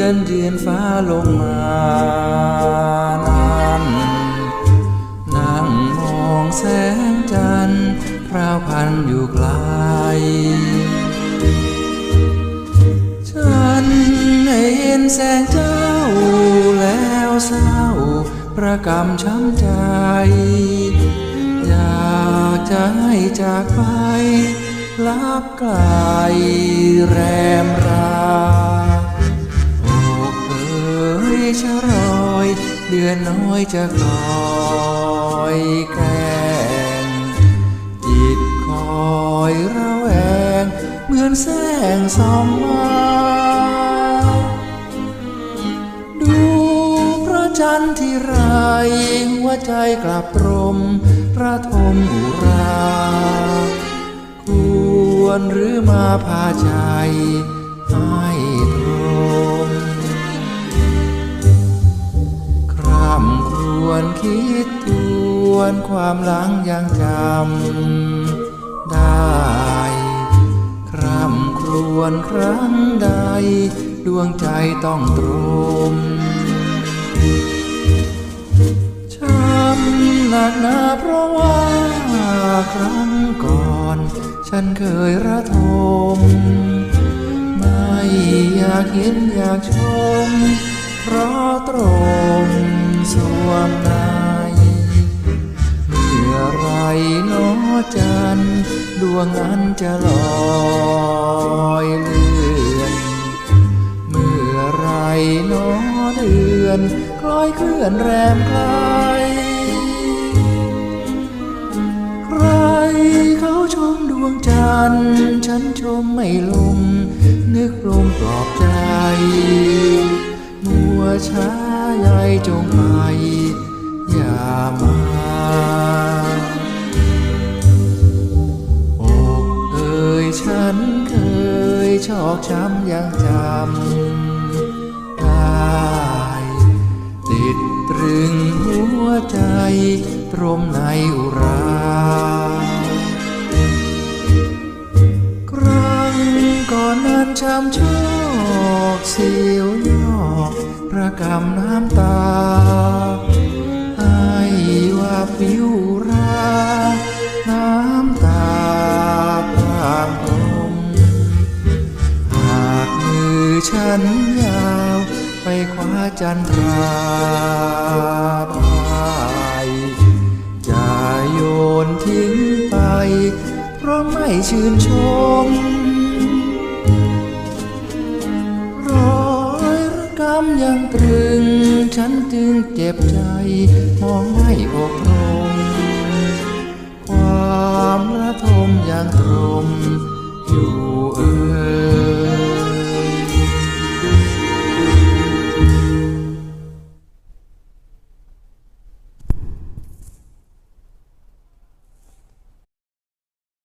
ยนเดือนฟ้าลงมานั้นนั่งมองแสงจันทร์พราวพันอยู่ไกล ฉันเห็นแสงเจ้าแล้วเศร้าประกำช้ำใจ อยากจะให้จากไปลับไกลแรมรา ชะรอย เดือนน้อยจะคอยแกล้งจิตคอยระแวง เหมือนแสงส่องมาดูพระจันทร์ที่ไรหัวใจกลับรมระทมอุราควรหรือมาพาใจให้ วนความหลังยังจำได้ คร่ำครวญครั้งใด ดวงใจต้องตรมช้ำหนักหนาเพราะว่าครั้งก่อน ฉันเคยระทม ไม่อยากเห็นอยากชม เพราะตรงสวงในเวงนั้นจะลอยเลือน เมื่อไรหนอเดือนคล้อยเคลื่อนแรมไกลใครเขาชมดวงจันทร์ฉันชมไม่ลง นึกลมปลอบใจ มัวช้าใยจงไปอย่ามา อกช้ำยังจำได้ติดตรึงหัวใจ ตรมในอุราครั้งก่อนนั้นช้ำชอกเสียวยอกระกำน้ำตา ฉันยาวไปคว้าจันทราไปจะโยนทิ้งไป เพราะไม่ชื่นชมรอยระกำยังตรึง ฉันจึงเจ็บใจ มองไม่อกลงความระทมยังตรมอยู่เอ่